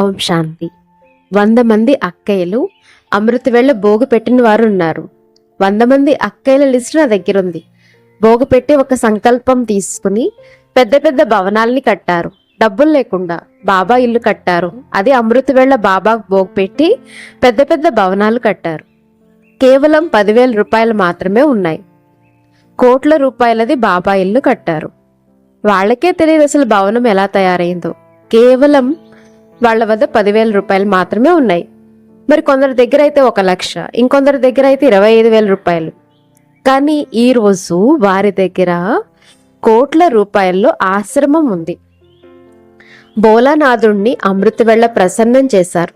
ఓం శాంతి. వంద మంది అక్కయ్యలు అమృతవేళ భోగు పెట్టిన వారు ఉన్నారు వంద మంది అక్కయ్యల లిస్ట్ నా దగ్గర ఉంది భోగు పెట్టి ఒక సంకల్పం తీసుకుని పెద్ద పెద్ద భవనాల్ని కట్టారు. డబ్బులు లేకుండా బాబా ఇల్లు కట్టారు. అది అమృతవేళ బాబా భోగు పెట్టి పెద్ద పెద్ద భవనాలు కట్టారు. కేవలం పదివేల రూపాయలు మాత్రమే ఉన్నాయి. కోట్ల రూపాయలది బాబా ఇల్లు కట్టారు. వాళ్ళకే తెలియదు అసలు భవనం ఎలా తయారైందో. కేవలం వాళ్ళ వద్ద పదివేల రూపాయలు మాత్రమే ఉన్నాయి. మరి కొందరి దగ్గర అయితే ఒక లక్ష ఇంకొందరి దగ్గర అయితే ఇరవై ఐదు వేల రూపాయలు. కానీ ఈరోజు వారి దగ్గర కోట్ల రూపాయల్లో ఆశ్రమం ఉంది. బోలానాథుణ్ణి అమృతవెళ్ళ ప్రసన్నం చేశారు.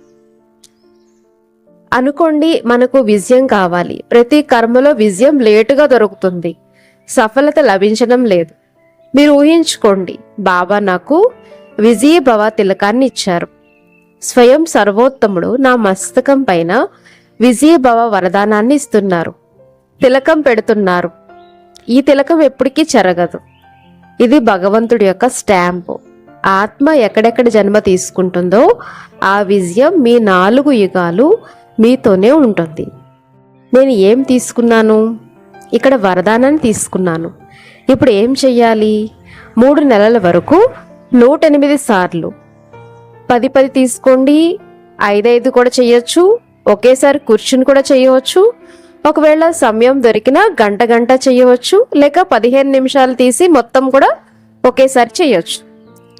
అనుకోండి మనకు విజయం కావాలి. ప్రతి కర్మలో విజయం లేటుగా దొరుకుతుంది. సఫలత లభించడం లేదు. మీరు ఊహించుకోండి బాబా నాకు విజయ భవ తిలకాన్ని ఇచ్చారు. స్వయం సర్వోత్తముడు నా మస్తకం పైన విజయభవ వరదానాన్ని ఇస్తున్నారు. తిలకం పెడుతున్నారు. ఈ తిలకం ఎప్పటికీ చెరగదు. ఇది భగవంతుడి యొక్క స్టాంపు. ఆత్మ ఎక్కడెక్కడ జన్మ తీసుకుంటుందో ఆ విజయం మీ నాలుగు యుగాలు మీతోనే ఉంటుంది. నేను ఏం తీసుకున్నాను? ఇక్కడ వరదానాన్ని తీసుకున్నాను. ఇప్పుడు ఏం చెయ్యాలి? మూడు నెలల వరకు నూట ఎనిమిది సార్లు పది పది తీసుకోండి. ఐదైదు కూడా చేయొచ్చు. ఒకేసారి కూర్చుని కూడా చేయవచ్చు. ఒకవేళ సమయం దొరికినా గంట గంట చేయవచ్చు. లేక పదిహేను నిమిషాలు తీసి మొత్తం కూడా ఒకేసారి చేయొచ్చు.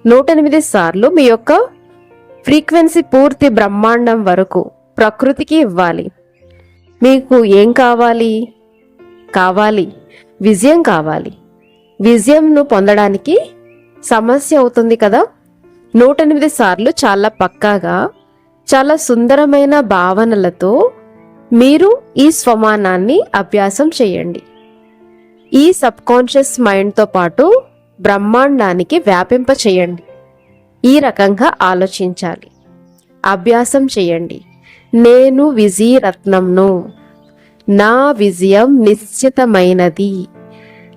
నూట ఎనిమిది సార్లు మీ యొక్క ఫ్రీక్వెన్సీ పూర్తి బ్రహ్మాండం వరకు ప్రకృతికి ఇవ్వాలి. మీకు ఏం కావాలి? కావాలి. విజయం కావాలి. విజయంను పొందడానికి సమస్య అవుతుంది కదా? నూట ఎనిమిది సార్లు చాలా పక్కాగా చాలా సుందరమైన భావనలతో మీరు ఈ స్వమానాన్ని అభ్యాసం చేయండి. ఈ సబ్ కాన్షియస్ మైండ్తో పాటు బ్రహ్మాండానికి వ్యాపింప చేయండి. ఈ రకంగా ఆలోచించాలి. అభ్యాసం చేయండి. నేను విజయరత్నంను. నా విజయం నిశ్చితమైనది.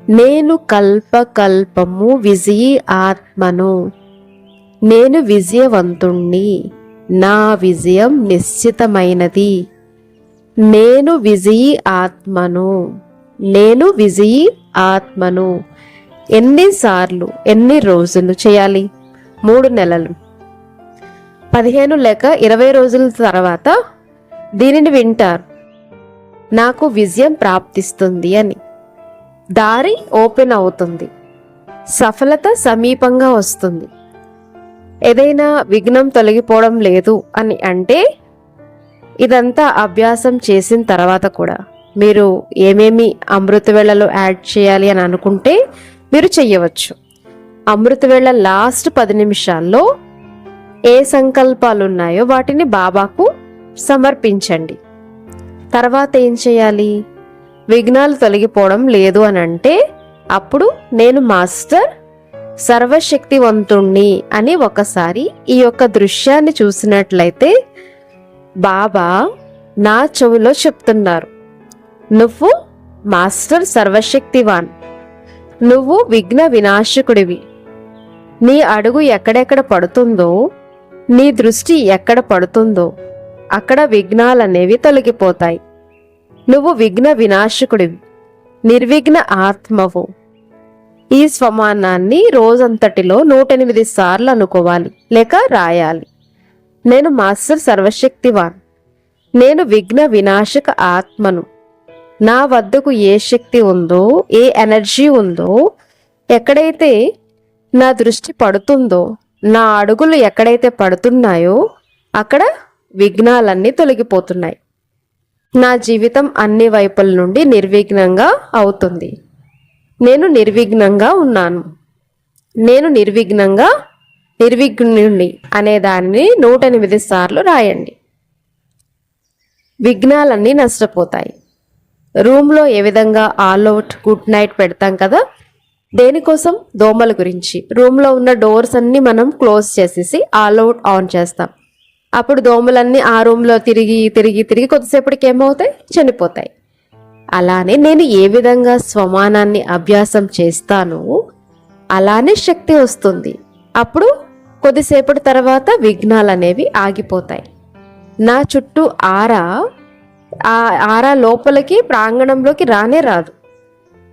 నేను కల్పకల్పము విజయ ఆత్మను. నేను విజయవంతుణ్ణి. నా విజయం నిశ్చితమైనది. నేను విజయీ ఆత్మను. నేను విజయీ ఆత్మను. ఎన్నిసార్లు ఎన్ని రోజులు చేయాలి? మూడు నెలలు. పదిహేను లేక ఇరవై రోజుల తర్వాత దీనిని వింటారు. నాకు విజయం ప్రాప్తిస్తుంది అని. దారి ఓపెన్ అవుతుంది. సఫలత సమీపంగా వస్తుంది. ఏదైనా విఘ్నం తొలగిపోవడం లేదు అని అంటే ఇదంతా అభ్యాసం చేసిన తర్వాత కూడా. మీరు ఏమేమి అమృతవేళలో యాడ్ చేయాలి అని అనుకుంటే మీరు చెయ్యవచ్చు. అమృతవేళ లాస్ట్ పది నిమిషాల్లో ఏ సంకల్పాలు ఉన్నాయో వాటిని బాబాకు సమర్పించండి. తర్వాత ఏం చేయాలి? విఘ్నాలు తొలగిపోవడం లేదు అని అంటే అప్పుడు నేను మాస్టర్ సర్వశక్తివంతుణ్ణి అని ఒకసారి ఈ యొక్క దృశ్యాన్ని చూసినట్లయితే బాబా నా చెవిలో చెప్తున్నారు. నువ్వు మాస్టర్ సర్వశక్తివాన్. నువ్వు విఘ్న వినాశకుడివి. నీ అడుగు ఎక్కడెక్కడ పడుతుందో నీ దృష్టి ఎక్కడ పడుతుందో అక్కడ విఘ్నాలనేవి తొలగిపోతాయి. నువ్వు విఘ్న వినాశకుడివి. నిర్విఘ్న ఆత్మవు. ఈ స్వమానాన్ని రోజంతటిలో నూట ఎనిమిది సార్లు అనుకోవాలి లేక రాయాలి. నేను మాస్టర్ సర్వశక్తివాన్. నేను విఘ్న వినాశక ఆత్మను. నా వద్దకు ఏ శక్తి ఉందో ఏ ఎనర్జీ ఉందో ఎక్కడైతే నా దృష్టి పడుతుందో నా అడుగులు ఎక్కడైతే పడుతున్నాయో అక్కడ విఘ్నాలన్నీ తొలగిపోతున్నాయి. నా జీవితం అన్ని వైపుల నుండి నిర్విఘ్నంగా అవుతుంది. నేను నిర్విఘ్నంగా ఉన్నాను. నేను నిర్విఘ్నంగా నిర్విఘ్నుణ్ణి అనే దానిని నూట ఎనిమిది సార్లు రాయండి. విఘ్నాలన్నీ నష్టపోతాయి. రూమ్లో ఏ విధంగా ఆల్ అవుట్ గుడ్ నైట్ పెడతాం కదా? దేనికోసం? దోమల గురించి. రూమ్లో ఉన్న డోర్స్ అన్నీ మనం క్లోజ్ చేసేసి ఆల్ అవుట్ ఆన్ చేస్తాం. అప్పుడు దోమలన్నీ ఆ రూమ్లో తిరిగి తిరిగి తిరిగి కొద్దిసేపటికి ఏమవుతాయి? చనిపోతాయి. అలానే నేను ఏ విధంగా స్వమానాన్ని అభ్యాసం చేస్తానో అలానే శక్తి వస్తుంది. అప్పుడు కొద్దిసేపటి తర్వాత విఘ్నాలు అనేవి ఆగిపోతాయి. నా చుట్టూ ఆరా ఆ ఆరా లోపలికి ప్రాంగణంలోకి రానే రాదు.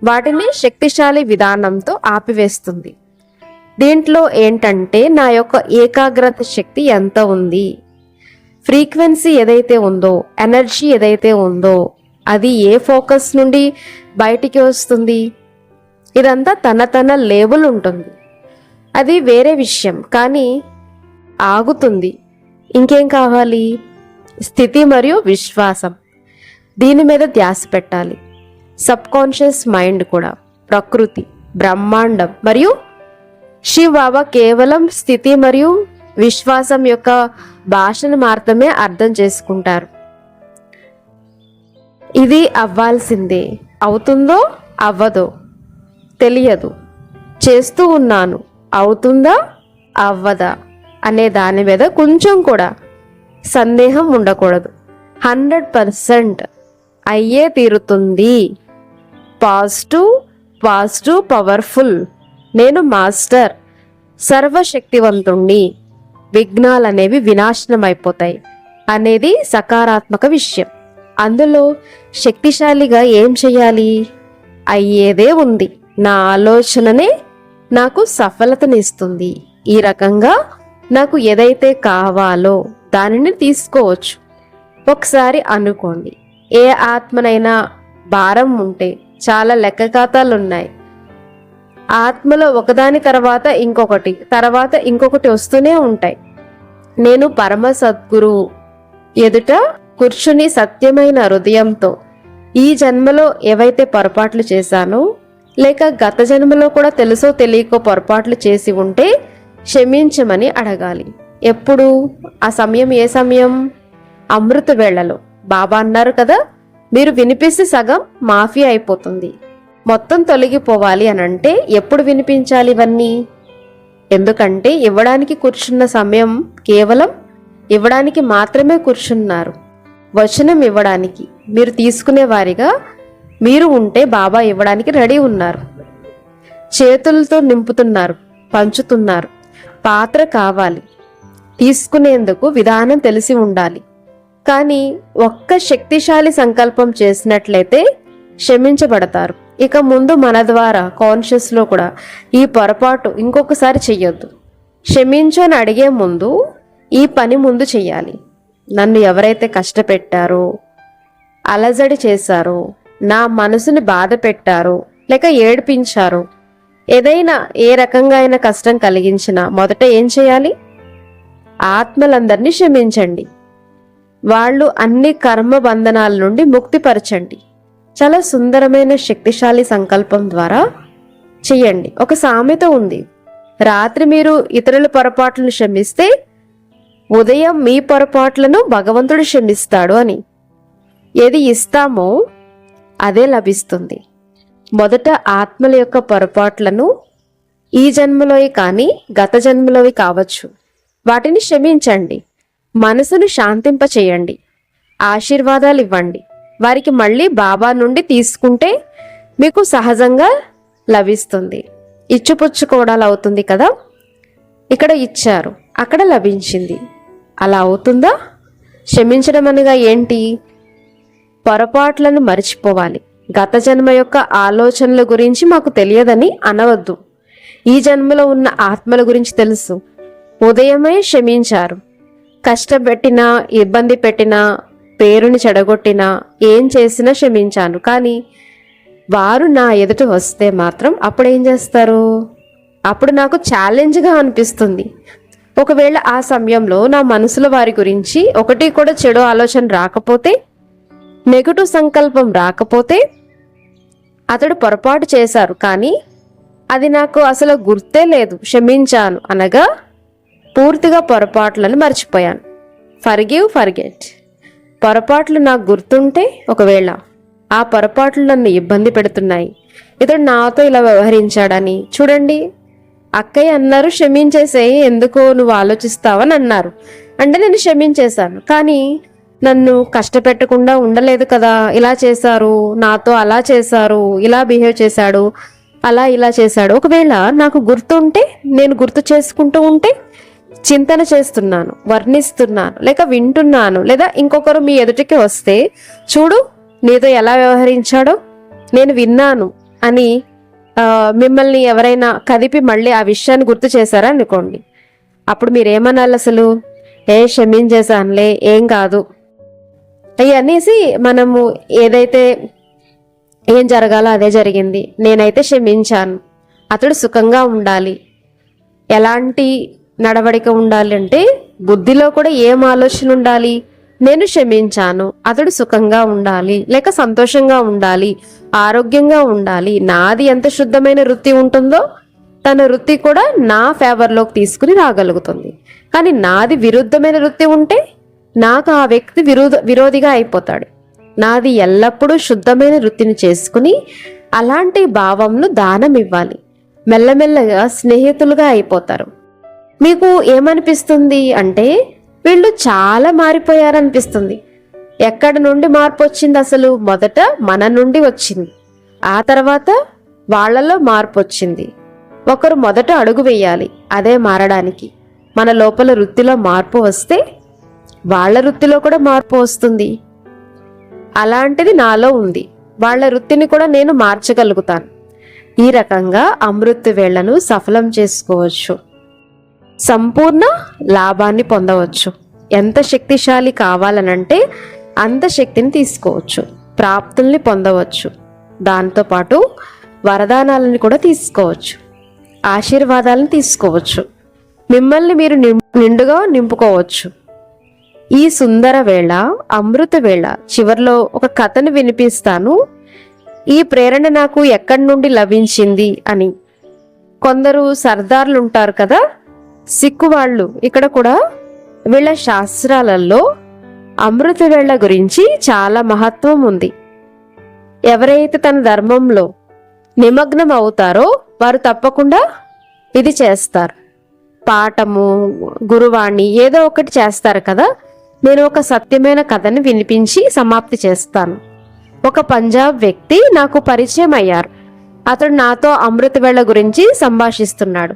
వాటిని శక్తిశాలి విధానంతో ఆపివేస్తుంది. దీంట్లో ఏంటంటే నా యొక్క ఏకాగ్రత శక్తి ఎంత ఉంది? ఫ్రీక్వెన్సీ ఏదైతే ఉందో ఎనర్జీ ఏదైతే ఉందో అది ఏ ఫోకస్ నుండి బయటికి వస్తుంది? ఇదంతా తన తన లేబుల్ ఉంటుంది. అది వేరే విషయం కానీ ఆగుతుంది. ఇంకేం కావాలి? స్థితి మరియు విశ్వాసం. దీని మీద ధ్యాస పెట్టాలి. సబ్ కాన్షియస్ మైండ్ కూడా. ప్రకృతి బ్రహ్మాండం మరియు శివ్ బాబా కేవలం స్థితి మరియు విశ్వాసం యొక్క భాషను మాత్రమే అర్థం చేసుకుంటారు. ఇది అవ్వాల్సిందే. అవుతుందో అవ్వదో తెలియదు. చేస్తూ ఉన్నాను. అవుతుందా? అవ్వదా? అనే దాని మీద కొంచెం కూడా సందేహం ఉండకూడదు. హండ్రెడ్ పర్సెంట్ అయ్యే తీరుతుంది. Positive positive powerful. నేను మాస్టర్. సర్వశక్తివంతుణ్ణి. విఘ్నాలు అనేవి వినాశనం అయిపోతాయి అనేది సకారాత్మక విషయం. అందులో శక్తిశాలిగా ఏం చేయాలి? అయ్యేదే ఉంది. నా ఆలోచననే నాకు సఫలతనిస్తుంది. ఈ రకంగా నాకు ఏదైతే కావాలో దానిని తీసుకోవచ్చు. ఒకసారి అనుకోండి. ఏ ఆత్మనైనా భారం ఉంటే చాలా లెక్క ఖాతాలున్నాయి ఆత్మలో ఒకదాని తర్వాత ఇంకొకటి తర్వాత ఇంకొకటి వస్తూనే ఉంటాయి. నేను పరమ సద్గురువు ఎదుట కూర్చుని సత్యమైన హృదయంతో ఈ జన్మలో ఏవైతే పొరపాట్లు చేశానో లేక గత జన్మలో కూడా తెలుసో తెలియకో పొరపాట్లు చేసి ఉంటే క్షమించమని అడగాలి. ఎప్పుడు? ఆ సమయం ఏ సమయం? అమృత వేళలో. బాబా అన్నారు కదా మీరు వినిపిస్తే సగం మాఫీ అయిపోతుంది. మొత్తం తొలగిపోవాలి అని అంటే ఎప్పుడు వినిపించాలి ఇవన్నీ? ఎందుకంటే ఇవ్వడానికి కూర్చున్న సమయం కేవలం ఇవ్వడానికి మాత్రమే కూర్చున్నారు. వచనం ఇవ్వడానికి మీరు తీసుకునే వారిగా మీరు ఉంటే బాబా ఇవ్వడానికి రెడీ ఉన్నారు. చేతులతో నింపుతున్నారు పంచుతున్నారు. పాత్ర కావాలి. తీసుకునేందుకు విధానం తెలిసి ఉండాలి. కానీ ఒక్క శక్తిశాలి సంకల్పం చేసినట్లయితే క్షమించబడతారు. ఇక ముందు మన ద్వారా కాన్షియస్లో కూడా ఈ పొరపాటు ఇంకొకసారి చెయ్యొద్దు. క్షమించు అని అడిగే ముందు ఈ పని ముందు చెయ్యాలి. నన్ను ఎవరైతే కష్టపెట్టారో అలజడి చేశారో నా మనసుని బాధ పెట్టారో లేక ఏడిపించారో ఏదైనా ఏ రకంగా అయినా కష్టం కలిగించినా మొదట ఏం చేయాలి? ఆత్మలందరినీ క్షమించండి. వాళ్ళు అన్ని కర్మ బంధనాల నుండి ముక్తిపరచండి. చాలా సుందరమైన శక్తిశాలి సంకల్పం ద్వారా చెయ్యండి ఒక సామెత ఉంది. రాత్రి మీరు ఇతరుల పొరపాట్లను క్షమిస్తే ఉదయం మీ పొరపాట్లను భగవంతుడు క్షమిస్తాడు అని. ఏది ఇస్తామో అదే లభిస్తుంది. మొదట ఆత్మల యొక్క పొరపాట్లను ఈ జన్మలోవి కానీ గత జన్మలోవి కావచ్చు. వాటిని క్షమించండి. మనసును శాంతింప చేయండి ఆశీర్వాదాలు ఇవ్వండి. వారికి మళ్ళీ బాబా నుండి తీసుకుంటే మీకు సహజంగా లభిస్తుంది. ఇచ్చిపుచ్చుకోవడాలు అవుతుంది కదా? ఇక్కడ ఇచ్చారు. అక్కడ లభించింది. అలా అవుతుందా? క్షమించడం అనగా ఏంటి? పొరపాట్లను మర్చిపోవాలి. గత జన్మ యొక్క ఆలోచనల గురించి మాకు తెలియదని అనవద్దు. ఈ జన్మలో ఉన్న ఆత్మల గురించి తెలుసు. ఉదయమే క్షమించారు. కష్టపెట్టినా ఇబ్బంది పెట్టినా పేరుని చెడగొట్టినా ఏం చేసినా క్షమించాను. కానీ వారు నా ఎదుట వస్తే మాత్రం అప్పుడు ఏం చేస్తారు? అప్పుడు నాకు ఛాలెంజ్గా అనిపిస్తుంది. ఒకవేళ ఆ సమయంలో నా మనసులో వారి గురించి ఒకటి కూడా చెడు ఆలోచన రాకపోతే నెగటివ్ సంకల్పం రాకపోతే అతడు పొరపాటు చేశారు కానీ అది నాకు అసలు గుర్తే లేదు క్షమించాను అనగా పూర్తిగా పొరపాట్లను మర్చిపోయాను. Forgive forget. పొరపాట్లు నాకు గుర్తుంటే ఒకవేళ ఆ పొరపాట్లు నన్ను ఇబ్బంది పెడుతున్నాయి. ఇతడు నాతో ఇలా వ్యవహరించాడని చూడండి. అక్కయ్య అన్నారు క్షమించేసేయి ఎందుకో నువ్వు ఆలోచిస్తావని అన్నారు. అంటే నేను క్షమించేశాను. కానీ నన్ను కష్టపెట్టకుండా ఉండలేదు కదా. ఇలా చేశారు నాతో అలా చేశారు ఇలా బిహేవ్ చేశాడు అలా ఇలా చేశాడు. ఒకవేళ నాకు గుర్తుంటే నేను గుర్తు చేసుకుంటూ ఉంటే చింతన చేస్తున్నాను వర్ణిస్తున్నాను లేక వింటున్నాను లేదా ఇంకొకరు మీ ఎదుటికి వస్తే చూడు నీతో ఎలా వ్యవహరించాడో నేను విన్నాను అని మిమ్మల్ని ఎవరైనా కదిపి మళ్ళీ ఆ విషయాన్ని గుర్తు చేశారా అనుకోండి. అప్పుడు మీరేమనాలి అసలు? ఏ క్షమించేసానులే ఏం కాదు. అవి అనేసి మనము ఏదైతే ఏం జరగాలో అదే జరిగింది. నేనైతే క్షమించాను. అతడు సుఖంగా ఉండాలి. ఎలాంటి నడవడిక ఉండాలి అంటే బుద్ధిలో కూడా ఏం ఆలోచన ఉండాలి? నేను క్షమించాను. అతడు సుఖంగా ఉండాలి. లేక సంతోషంగా ఉండాలి. ఆరోగ్యంగా ఉండాలి. నాది ఎంత శుద్ధమైన వృత్తి ఉంటుందో తన వృత్తి కూడా నా ఫేవర్లోకి తీసుకుని రాగలుగుతుంది. కానీ నాది విరుద్ధమైన వృత్తి ఉంటే నాకు ఆ వ్యక్తి విరోధ విరోధిగా అయిపోతాడు. నాది ఎల్లప్పుడూ శుద్ధమైన వృత్తిని చేసుకుని అలాంటి భావంను దానం ఇవ్వాలి. మెల్లమెల్లగా స్నేహితులుగా అయిపోతారు. మీకు ఏమనిపిస్తుంది అంటే వీళ్ళు చాలా మారిపోయారనిపిస్తుంది. ఎక్కడి నుండి మార్పు వచ్చింది అసలు? మొదట మన నుండి వచ్చింది. ఆ తర్వాత వాళ్ళలో మార్పు వచ్చింది. ఒకరు మొదట అడుగు వేయాలి అదే మారడానికి. మన లోపల వృత్తిలో మార్పు వస్తే వాళ్ళ వృత్తిలో కూడా మార్పు వస్తుంది. అలాంటిది నాలో ఉంది. వాళ్ళ వృత్తిని కూడా నేను మార్చగలుగుతాను. ఈ రకంగా అమృత వేళ్ళను సఫలం చేసుకోవచ్చు. సంపూర్ణ లాభాన్ని పొందవచ్చు. ఎంత శక్తిశాలి కావాలనంటే అంత శక్తిని తీసుకోవచ్చు ప్రాప్తుల్ని పొందవచ్చు. దాంతోపాటు వరదానాలను కూడా తీసుకోవచ్చు ఆశీర్వాదాలను తీసుకోవచ్చు. మిమ్మల్ని మీరు నిం- నిండుగా నింపుకోవచ్చు. ఈ సుందర వేళ అమృత వేళ చివర్లో ఒక కథను వినిపిస్తాను. ఈ ప్రేరణ నాకు ఎక్కడి నుండి లభించింది అని. కొందరు సర్దార్లు ఉంటారు కదా? సిక్కు వాళ్ళు ఇక్కడ కూడా. వీళ్ళ శాస్త్రాలలో అమృతవేళ గురించి చాలా మహత్వం ఉంది. ఎవరైతే తన ధర్మంలో నిమగ్నం అవుతారో వారు తప్పకుండా ఇది చేస్తారు. పాఠము గురువాణి ఏదో ఒకటి చేస్తారు కదా? నేను ఒక సత్యమైన కథని వినిపించి సమాప్తి చేస్తాను. ఒక పంజాబ్ వ్యక్తి నాకు పరిచయం అయ్యారు. అతడు నాతో అమృతవేళ గురించి సంభాషిస్తున్నాడు.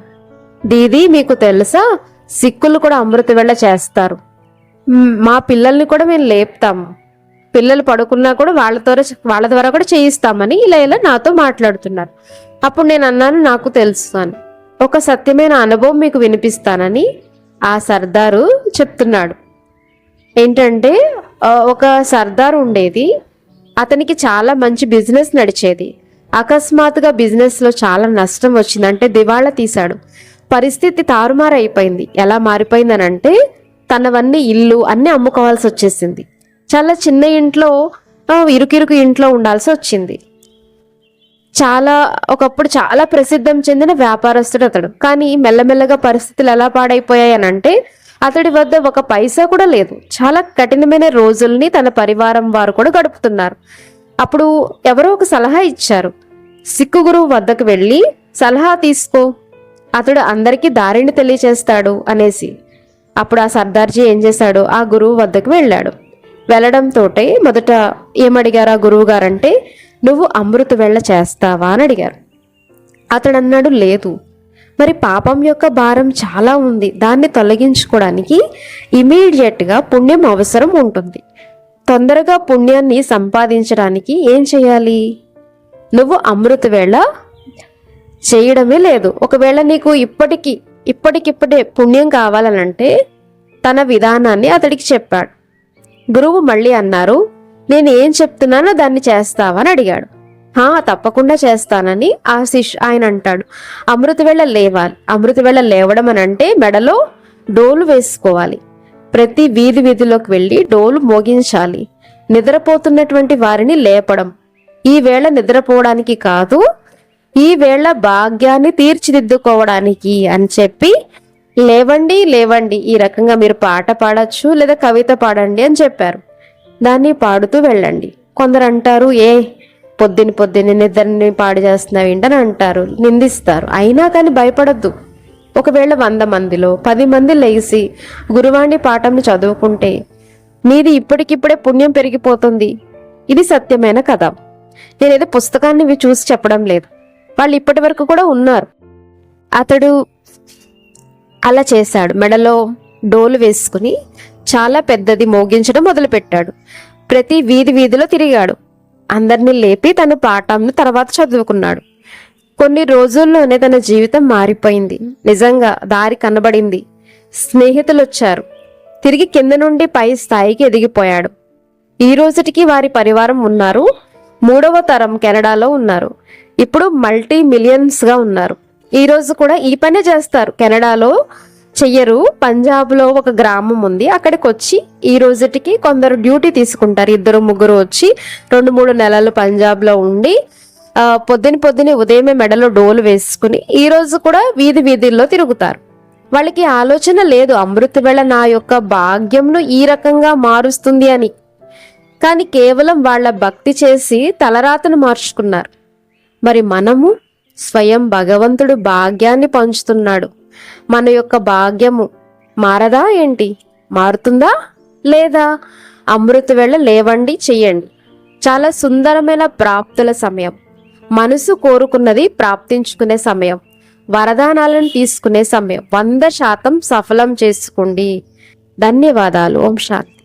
దీది మీకు తెలుసా? సిక్కులు కూడా అమృతవేళ చేస్తారు. మా పిల్లల్ని కూడా మేము లేపుతాము పిల్లలు పడుకున్నా కూడా వాళ్ళతో వాళ్ళ ద్వారా కూడా చేయిస్తామని ఇలా ఇలా నాతో మాట్లాడుతున్నారు. అప్పుడు నేను అన్నాను నాకు తెలుసు అని. ఒక సత్యమైన అనుభవం మీకు వినిపిస్తానని ఆ సర్దారు చెప్తున్నాడు. ఏంటంటే ఒక సర్దారు ఉండేది. అతనికి చాలా మంచి బిజినెస్ నడిచేది. అకస్మాత్తుగా బిజినెస్లో చాలా నష్టం వచ్చింది. అంటే దివాళా తీశాడు. పరిస్థితి తారుమారైపోయింది. ఎలా మారిపోయిందనంటే తనవన్నీ ఇల్లు అన్నీ అమ్ముకోవాల్సి వచ్చేసింది. చాలా చిన్న ఇంట్లో ఇరుకిరుకు ఇంట్లో ఉండాల్సి వచ్చింది. చాలా ఒకప్పుడు చాలా ప్రసిద్ధం చెందిన వ్యాపారస్తుడు అతడు. కానీ మెల్లమెల్లగా పరిస్థితులు ఎలా పాడైపోయాయి అని అంటే అతడి వద్ద ఒక పైసా కూడా లేదు. చాలా కఠినమైన రోజుల్ని తన పరివారం వారు కూడా గడుపుతున్నారు. అప్పుడు ఎవరో ఒక సలహా ఇచ్చారు. సిక్కు గురువు వద్దకు వెళ్ళి సలహా తీసుకో. అతడు అందరికీ దారిని తెలియచేస్తాడు అనేసి. అప్పుడు ఆ సర్దార్జీ ఏం చేశాడు? ఆ గురువు వద్దకు వెళ్ళాడు. వెళ్ళడంతోటే మొదట ఏమడిగారు ఆ గురువు గారంటే నువ్వు అమృత వెళ్ళ చేస్తావా? అని అడిగారు. అతడు అన్నాడు లేదు. మరి పాపం యొక్క భారం చాలా ఉంది. దాన్ని తొలగించుకోవడానికి ఇమీడియట్గా పుణ్యం అవసరం ఉంటుంది. తొందరగా పుణ్యాన్ని సంపాదించడానికి ఏం చేయాలి? నువ్వు అమృత వేళ చేయడమే లేదు. ఒకవేళ నీకు ఇప్పటికీ ఇప్పటికిప్పుడే పుణ్యం కావాలనంటే తన విధానాన్ని అతడికి చెప్పాడు. గురువు మళ్ళీ అన్నారు నేను ఏం చెప్తున్నానో దాన్ని చేస్తావని అడిగాడు. హా తప్పకుండా చేస్తానని ఆ శిష్ ఆయన అంటాడు. అమృతవేళ లేవాలి. అమృతవేళ లేవడం అని అంటే మెడలో డోలు వేసుకోవాలి. ప్రతి వీధి వీధిలోకి వెళ్ళి డోలు మోగించాలి. నిద్రపోతున్నటువంటి వారిని లేపడం. ఈ వేళ నిద్రపోవడానికి కాదు ఈ వేళ భాగ్యాన్ని తీర్చిదిద్దుకోవడానికి అని చెప్పి లేవండి లేవండి ఈ రకంగా మీరు పాట పాడచ్చు లేదా కవిత పాడండి అని చెప్పారు. దాన్ని పాడుతూ వెళ్ళండి. కొందరు అంటారు ఏ పొద్దున పొద్దున్నే నిద్రని పాడు చేస్తున్నావు ఏంటని అంటారు నిందిస్తారు. అయినా కానీ భయపడద్దు. ఒకవేళ వంద మందిలో పది మంది లేచి గురువాణి పాఠంని చదువుకుంటే నీది ఇప్పటికిప్పుడే పుణ్యం పెరిగిపోతుంది. ఇది సత్యమైన కథ. నేనేదో పుస్తకాన్ని చూసి చెప్పడం లేదు. వాళ్ళు ఇప్పటి వరకు కూడా ఉన్నారు. అతడు అలా చేశాడు. మెడలో డోలు వేసుకుని చాలా పెద్దది మోగించడం మొదలుపెట్టాడు. ప్రతి వీధి వీధిలో తిరిగాడు. అందరినీ లేపి తన పాఠంను తర్వాత చదువుకున్నాడు. కొన్ని రోజుల్లోనే తన జీవితం మారిపోయింది. నిజంగా దారి కనబడింది. స్నేహితులు వచ్చారు తిరిగి కింద నుండి పై స్థాయికి ఎదిగిపోయాడు. ఈ రోజుటికి వారి పరివారం ఉన్నారు. మూడవ తరం కెనడాలో ఉన్నారు. ఇప్పుడు మల్టీ మిలియన్స్గా ఉన్నారు. ఈ రోజు కూడా ఈ పనే చేస్తారు. కెనడాలో చెయ్యరు. పంజాబ్లో ఒక గ్రామం ఉంది. అక్కడికి వచ్చి ఈ రోజుటికి కొందరు డ్యూటీ తీసుకుంటారు. ఇద్దరు ముగ్గురు వచ్చి రెండు మూడు నెలలు పంజాబ్లో ఉండి పొద్దున పొద్దునే ఉదయమే మెడలో డోలు వేసుకుని ఈ రోజు కూడా వీధి వీధుల్లో తిరుగుతారు. వాళ్ళకి ఆలోచన లేదు. అమృత వేళ నా యొక్క భాగ్యంను ఈ రకంగా మారుస్తుంది అని. కానీ కేవలం వాళ్ళ భక్తి చేసి తలరాతను మార్చుకున్నారు. మరి మనము స్వయం భగవంతుడు భాగ్యాన్ని పంచుతున్నాడు. మన యొక్క భాగ్యము మారదా ఏంటి? మారుతుందా? లేదా అమృత వేళ లేవండి చెయ్యండి. చాలా సుందరమైన ప్రాప్తుల సమయం. మనసు కోరుకున్నది ప్రాప్తించుకునే సమయం. వరదానాలను తీసుకునే సమయం. వంద శాతం సఫలం చేసుకోండి. ధన్యవాదాలు. ఓం శాంతి.